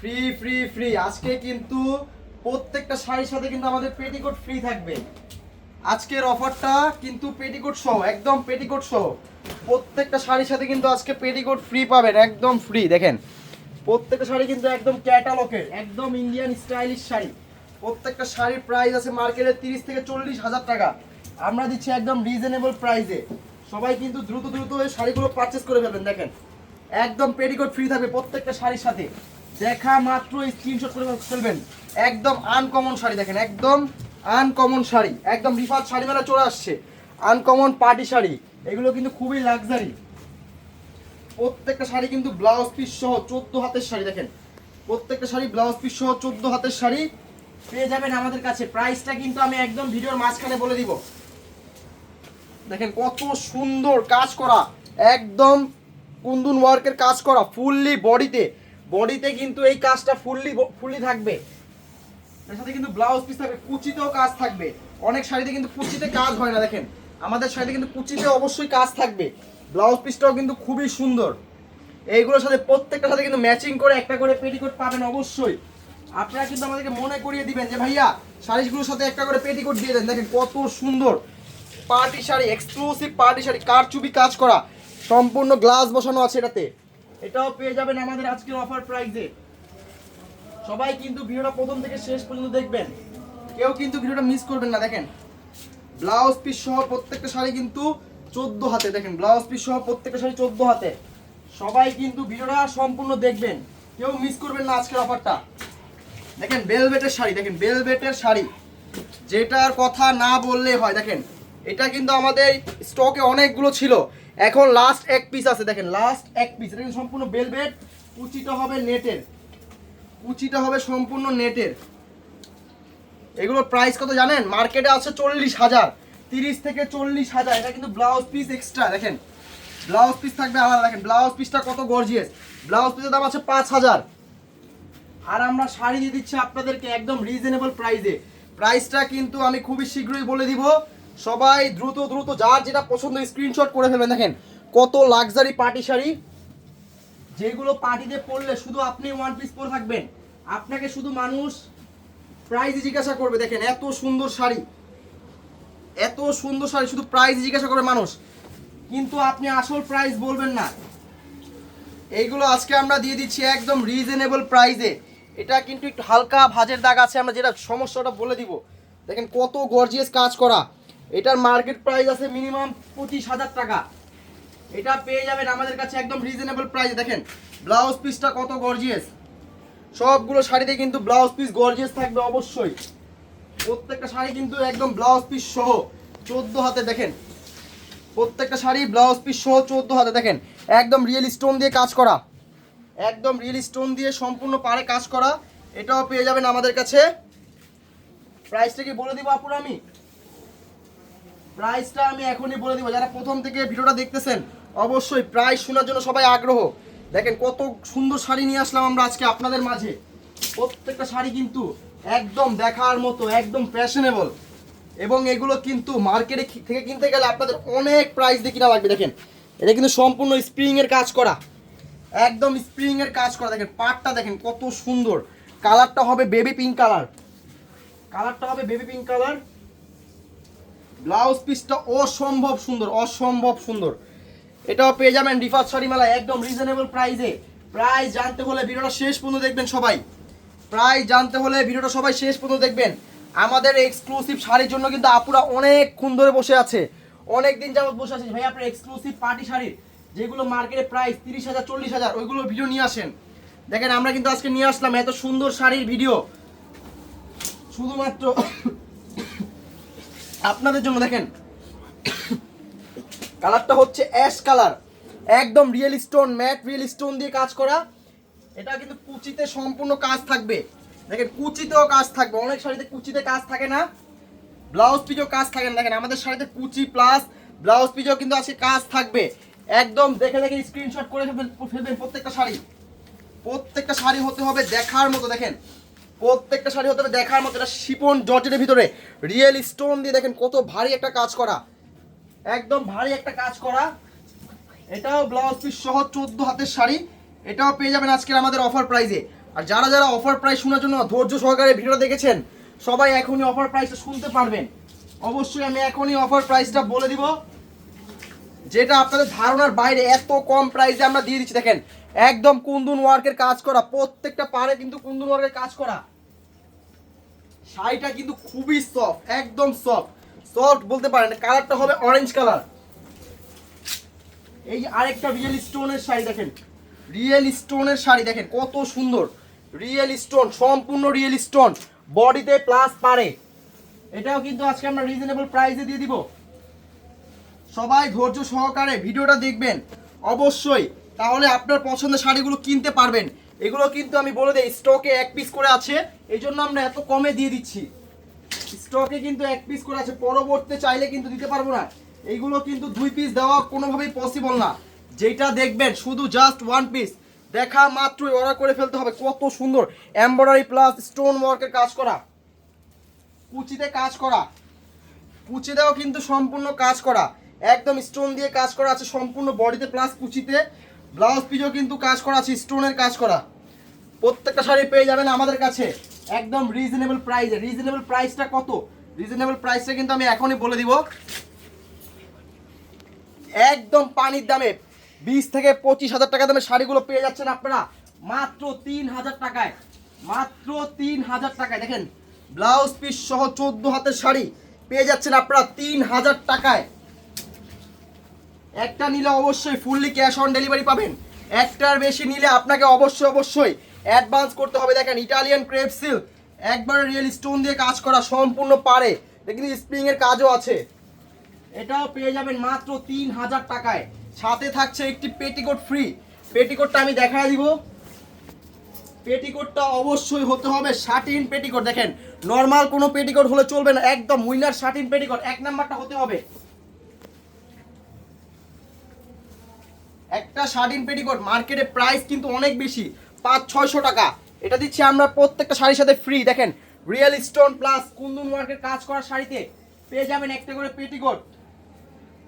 Free free free আজকে কিন্তু প্রত্যেকটা শাড়ির সাথে কিন্তু আমাদের পেটিকোট ফ্রি থাকবে। আজকের অফারটা কিন্তু পেটিকোট সহ, একদম পেটিকোট সহ। প্রত্যেকটা শাড়ির সাথে কিন্তু আজকে পেটিকোট ফ্রি পাবেন, একদম ফ্রি দেখেন, প্রত্যেকটা শাড়ি কিন্তু একদম ক্যাটালগের একদম ইন্ডিয়ান স্টাইলিশ শাড়ি। প্রত্যেকটা শাড়ির প্রাইস আছে মার্কেটে তিরিশ থেকে চল্লিশ হাজার টাকা। আমরা দিচ্ছি একদম রিজনেবল প্রাইসে সবাই কিন্তু দ্রুত দ্রুত এই শাড়িগুলো পারচেস করে ফেলবেন, দেখেন। একদম পেটিকোট ফ্রি থাকবে প্রত্যেকটা শাড়ির সাথে। দেখা মাত্র স্ক্রিনশট করে ফেলবেন। একদম আনকমন শাড়ি দেখেন, একদম আনকমন শাড়ি, একদম রিফাত শাড়ি মেলা চলে আসছে। আনকমন পার্টি শাড়ি, এগুলো কিন্তু খুবই লাক্সারি প্রত্যেকটা শাড়ি কিন্তু ব্লাউজ পিস সহ চোদ্দ হাতের শাড়ি দেখেন। প্রত্যেকটা শাড়ি ব্লাউজ পিস সহ চোদ্দ হাতের শাড়ি। পেয়ে যাবেন আমাদের কাছে। প্রাইসটা কিন্তু আমি একদম ভিডিওর মাঝখানে বলে দিব। দেখেন কত সুন্দর কাজ করা। একদম কুন্দুন ওয়ার্কের কাজ করা ফুললি বডিতে বডিতে কিন্তু এই কাজটা ফুললি ফুললি থাকবে। এর সাথে কিন্তু ব্লাউজ পিস থাকবে, কুচিতেও কাজ থাকবে। অনেক শাড়িতে কিন্তু কুচিতে কাজ হয় না, দেখেন। আমাদের শাড়িতে কিন্তু কুচিতে অবশ্যই কাজ থাকবে। ব্লাউজ পিসটাও কিন্তু খুবই সুন্দর। এইগুলোর সাথে প্রত্যেকটার সাথে কিন্তু ম্যাচিং করে একটা করে পেটিকোট পাবেন অবশ্যই। আপনারা কিন্তু আমাদেরকে মনে করিয়ে দিবেন যে, ভাইয়া, শাড়িগুলোর সাথে একটা করে পেটিকোট দিয়ে দেন। দেখেন, কত সুন্দর। Party sari exclusive party sari, কারচুপি কাজ করা। সম্পূর্ণ গ্লাস বসানো আছে এটাতে। এটাও পেয়ে যাবেন আমাদের আজকের অফার প্রাইসে সবাই কিন্তু ভিডিওটা প্রথম থেকে শেষ পর্যন্ত দেখবেন। কেউ কিন্তু ভিডিওটা মিস করবেন না, দেখেন। ব্লাউজ পিস সহ প্রত্যেকটা শাড়ি কিন্তু চোদ্দ হাতে, দেখেন। ব্লাউজ পিস সহ প্রত্যেকটা শাড়ি চোদ্দ হাতে। সবাই কিন্তু ভিডিওটা সম্পূর্ণ দেখবেন। কেউ মিস করবেন না আজকের অফারটা দেখেন বেলভেটের শাড়ি, দেখেন বেলভেটের শাড়ি। যেটার কথা না বললে হয়, দেখেন। এটা কিন্তু আমাদের স্টকে অনেকগুলো ছিল। এখন লাস্ট এক পিস আছে, দেখেন লাস্ট এক পিস এটা সম্পূর্ণ বেলভেট কুচিটা হবে নেটের, কুচিটা হবে সম্পূর্ণ নেটের। এগুলোর প্রাইস কত জানেন? মার্কেটে আছে চল্লিশ হাজার, তিরিশ থেকে চল্লিশ হাজার, এটা কিন্তু ব্লাউজ পিস এক্সট্রা দেখেন। ব্লাউজ পিস থাকবে আলাদা, দেখেন ব্লাউজ পিসটা কত গর্জিয়াস ব্লাউজ পিসের দাম আছে পাঁচ হাজার। আর আমরা শাড়ি দিয়ে দিচ্ছি আপনাদেরকে একদম রিজনেবল প্রাইসে প্রাইসটা কিন্তু আমি খুবই শীঘ্রই বলে দিব। সবাই দ্রুত দ্রুত, যার যেটা পছন্দ স্ক্রিনশট করে ফেলবেন। দেখেন, কত লাক্সারি পার্টি শাড়ি। যেগুলো পার্টিতে পরলে শুধু আপনি ওয়ান পিস পরে থাকবেন। আপনাকে শুধু মানুষ প্রাইস জিজ্ঞাসা করবে। দেখেন, এত সুন্দর শাড়ি। এত সুন্দর শাড়ি, শুধু প্রাইস জিজ্ঞাসা করবে মানুষ। কিন্তু আপনি আসল প্রাইস বলবেন না। এইগুলো আজকে আমরা দিয়ে দিচ্ছি একদম রিজনেবল প্রাইসে এটা কিন্তু একটু হালকা ভাজের দাগ আছে, আমরা যেটা সমস্যাটা বলে দিব। দেখেন, কত গর্জিয়াস কাজ করা। এটার মার্কেট প্রাইস আছে মিনিমাম পঁচিশ হাজার টাকা। এটা পেয়ে যাবেন আমাদের কাছে একদম রিজনেবল প্রাইসে দেখেন ব্লাউজ পিসটা কত গর্জিয়াস সবগুলো শাড়িতে কিন্তু ব্লাউজ পিস গর্জিয়াস থাকবে অবশ্যই। প্রত্যেকটা শাড়ি কিন্তু একদম ব্লাউজ পিস সহ, চোদ্দ হাতে দেখেন। প্রত্যেকটা শাড়ি ব্লাউজ পিস সহ, চোদ্দ হাতে দেখেন। একদম রিয়েল স্টোন দিয়ে কাজ করা। একদম রিয়েল স্টোন দিয়ে সম্পূর্ণ পাড়ে কাজ করা। এটাও পেয়ে যাবেন আমাদের কাছে। প্রাইসটা কি বলে দিব আপুর আমি? প্রাইসটা আমি এখনই বলে দিব। যারা প্রথম থেকে ভিডিওটা দেখতেছেন, অবশ্যই প্রাইস শোনার জন্য সবাই আগ্রহ। দেখেন কত সুন্দর শাড়ি নিয়ে আসলাম আমরা আজকে আপনাদের মাঝে। প্রত্যেকটা শাড়ি কিন্তু একদম দেখার মতো, একদম ফ্যাশনেবল এবং এগুলো কিন্তু মার্কেটে থেকে কিনতে গেলে আপনাদের অনেক প্রাইস দিয়ে কিনা লাগবে। দেখেন, এটা কিন্তু সম্পূর্ণ স্প্রিং এর কাজ করা। একদম স্প্রিং এর কাজ করা। দেখেন, পাটটা দেখেন কত সুন্দর। কালারটা হবে বেবি পিঙ্ক কালার কালারটা হবে বেবি পিঙ্ক কালার ব্লাউজ পিসটা অসম্ভব সুন্দর অসম্ভব সুন্দর। এটাও পেয়ে যাবেন রিফাত শাড়ি মেলা একদম রিজনেবল প্রাইসে প্রাইস জানতে হলে ভিডিওটা শেষ পর্যন্ত দেখবেন সবাই। প্রাইস জানতে হলে ভিডিওটা সবাই শেষ পর্যন্ত দেখবেন। আমাদের এক্সক্লুসিভ শাড়ির জন্য কিন্তু আপুরা অনেকক্ষণ ধরে বসে আছে। অনেক দিন যাবত বসে আছে। ভাই, আপনার এক্সক্লুসিভ পার্টি শাড়ির যেগুলো মার্কেটে প্রাইস তিরিশ হাজার, চল্লিশ হাজার ওইগুলো ভিডিও নিয়ে আসেন। দেখেন, আমরা কিন্তু আজকে নিয়ে আসলাম এত সুন্দর শাড়ির ভিডিও শুধুমাত্র আপনাদের জন্য দেখেন। কালারটা হচ্ছে অ্যাশ কালার। একদম real stone, matte real stone দিয়ে কাজ করা। এটা কিন্তু কুচিতে সম্পূর্ণ কাজ থাকবে। দেখেন, কুচিতেও কাজ থাকবে। অনেক শাড়িতে কুচিতে কাজ থাকে না। ব্লাউজ পিজও কাজ থাকে না। দেখেন, আমাদের শাড়িতে কুচি প্লাস ব্লাউজ পিজও কিন্তু আজকে কাজ থাকবে। একদম দেখে দেখে স্ক্রিনশট করে ফেলবেন ফেলবেন প্রত্যেকটা শাড়ি। প্রত্যেকটা শাড়ি হতে হবে দেখার মতো, দেখেন। প্রত্যেকটা শাড়ি হতে দেখার মতো। এটা শিপন, জর্জেটের ভিতরে। রিয়েল স্টোন দিয়ে দেখেন কত ভারী একটা কাজ করা। একদম ভারী একটা কাজ করা। এটাও ব্লাউজ পিস সহ চোদ্দ হাতের শাড়ি। এটাও পেয়ে যাবেন আজকের আমাদের অফার প্রাইজে আর যারা যারা অফার প্রাইস শোনার জন্য ধৈর্য সহকারে ভিডিওটা দেখেছেন, সবাই এখনই অফার প্রাইসটা শুনতে পারবেন। অবশ্যই আমি এখনই অফার প্রাইসটা বলে দিব। যেটা আপনাদের ধারণার বাইরে এত কম প্রাইসে আমরা দিয়ে দিচ্ছি। দেখেন, একদম কুন্দুন ওয়ার্কের কাজ করা, প্রত্যেকটা পারে কিন্তু কুন্দুন ওয়ার্কের কাজ করা। শাড়িটা কিন্তু খুবই সফট একদম সফট সফট বলতে পারেন কালারটা হবে অরেঞ্জ কালার এই আরেকটা রিয়েল স্টোনের শাড়ি দেখেন রিয়েল স্টোনের শাড়ি দেখেন, কত সুন্দর। রিয়েল স্টোন সম্পূর্ণ রিয়েল স্টোন বডিতে প্লাস পারে। এটাও কিন্তু আজকে আমরা রিজনেবল প্রাইসে দিয়ে দিব। সবাই ধৈর্য সহকারে ভিডিওটা দেখবেন। অবশ্যই, তাহলে আপনার পছন্দের শাড়িগুলো কিনতে পারবেন। এগুলো কিন্তু আমি বলে দিই স্টকে এক পিস করে আছে। এই জন্য আমরা এত কমে দিয়ে দিচ্ছি। স্টকে কিন্তু এক পিস করে আছে, পরবর্তীতে চাইলে কিন্তু দিতে পারব না। এইগুলো কিন্তু দুই পিস দেওয়া কোনোভাবেই পসিবল না। যেটা দেখবেন, শুধু জাস্ট ওয়ান পিস দেখা মাত্রই অর্ডার করে ফেলতে হবে। কত সুন্দর এমব্রয়ডারি প্লাস স্টোন ওয়ার্কের কাজ করা। কুচিতে কাজ করা। কুচিতেও কিন্তু সম্পূর্ণ কাজ করা। একদম স্টোন দিয়ে কাজ করা আছে, সম্পূর্ণ বডিতে প্লাস কুচিতে। ব্লাউজ পিসও কিন্তু কাজ করা আছে স্টোনের কাজ করা। প্রত্যেকটা শাড়ি পেয়ে যাবেন আমাদের কাছে। একদম রিজনেবল প্রাইসে রিজনেবল প্রাইসটা কত? রিজনেবল প্রাইসটা কিন্তু আমি এখনই বলে দিব। একদম পানির দামে। বিশ থেকে পঁচিশ হাজার টাকা দামে শাড়িগুলো পেয়ে যাচ্ছেন আপনারা। মাত্র তিন হাজার টাকায়। মাত্র তিন হাজার টাকায়। দেখেন ব্লাউজ পিস সহ চোদ্দ হাতের শাড়ি পেয়ে যাচ্ছেন আপনারা তিন হাজার টাকায়। একটা নিলে অবশ্যই ফুললি ক্যাশ অন ডেলিভারি পাবেন। একটার বেশি নিলে আপনাকে অবশ্যই অবশ্যই অ্যাডভান্স করতে হবে। দেখেন ইটালিয়ান ক্রেপ সিল্ক একবারে রিয়েল স্টোন দিয়ে কাজ করা সম্পূর্ণ পারে কিন্তু স্প্রিং এর কাজও আছে। এটাও পেয়ে যাবেন মাত্র তিন হাজার টাকায়। সাথে থাকছে একটি পেটিকোট ফ্রি পেটিকোটটা আমি দেখায় দিব। পেটিকোটটা অবশ্যই হতে হবে শার্টিন পেটিকোট দেখেন নর্মাল কোনো পেটিকোট হলে চলবে না। একদম উইনার শার্টিন পেটিকোট এক নাম্বারটা হতে হবে। একটা শার্টিন পেটিকোট, মার্কেটে প্রাইস কিন্তু অনেক বেশি, পাঁচ, ছয়শো টাকা। এটা দিচ্ছি আমরা প্রত্যেকটা শাড়ির সাথে ফ্রি দেখেন রিয়েল স্টোন প্লাস কুন্দুন ওয়ার্কের কাজ করা শাড়িতে পেয়ে যাবেন একটা করে পেটিকোট।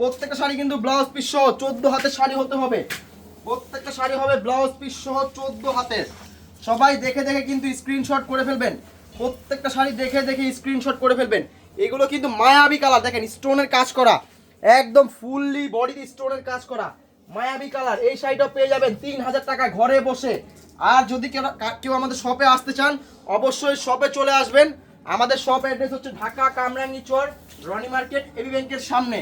প্রত্যেকটা শাড়ি কিন্তু ব্লাউজ পিস সহ চোদ্দ হাতের শাড়ি হতে হবে। প্রত্যেকটা শাড়ি হবে ব্লাউজ পিস সহ চোদ্দ হাতের। সবাই দেখে দেখে কিন্তু স্ক্রিনশট করে ফেলবেন। প্রত্যেকটা শাড়ি দেখে দেখে স্ক্রিনশট করে ফেলবেন। এগুলো কিন্তু মায়াবী কালার দেখেন স্টোনের কাজ করা। একদম ফুললি বডিতে স্টোনের কাজ করা। মায়াবী কালার, এই শাড়িটা পেয়ে যাবেন তিন হাজার টাকা ঘরে বসে। আর যদি কেউ আমাদের শপে আসতে চান, অবশ্যই শপে চলে আসবেন। আমাদের শপ অ্যাড্রেস হচ্ছে Dhaka Kamrangirchar, Roni market AB ব্যাংকের সামনে।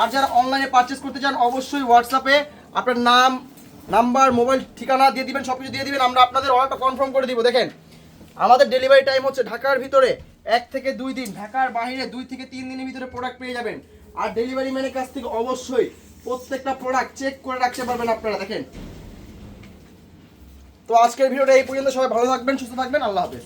আর যারা অনলাইনে পারচেস করতে চান, অবশ্যই হোয়াটসঅ্যাপে আপনার নাম নাম্বার মোবাইল ঠিকানা দিয়ে দিবেন সব কিছু দিয়ে দিবেন, আমরা আপনাদের অর্ডারটা কনফার্ম করে দিব। দেখেন, আমাদের ডেলিভারি টাইম হচ্ছে ঢাকার ভিতরে এক থেকে দুই দিন। ঢাকার বাইরে দুই থেকে তিন দিনের ভিতরে প্রোডাক্ট পেয়ে যাবেন। আর ডেলিভারি ম্যানের কাছ থেকে অবশ্যই প্রত্যেকটা প্রোডাক্ট চেক করে রাখতে পারবেন আপনারা, দেখেন। তো আজকের ভিডিওটা এই পর্যন্ত, সবাই ভালো থাকবেন, সুস্থ থাকবেন, আল্লাহ হাফেজ।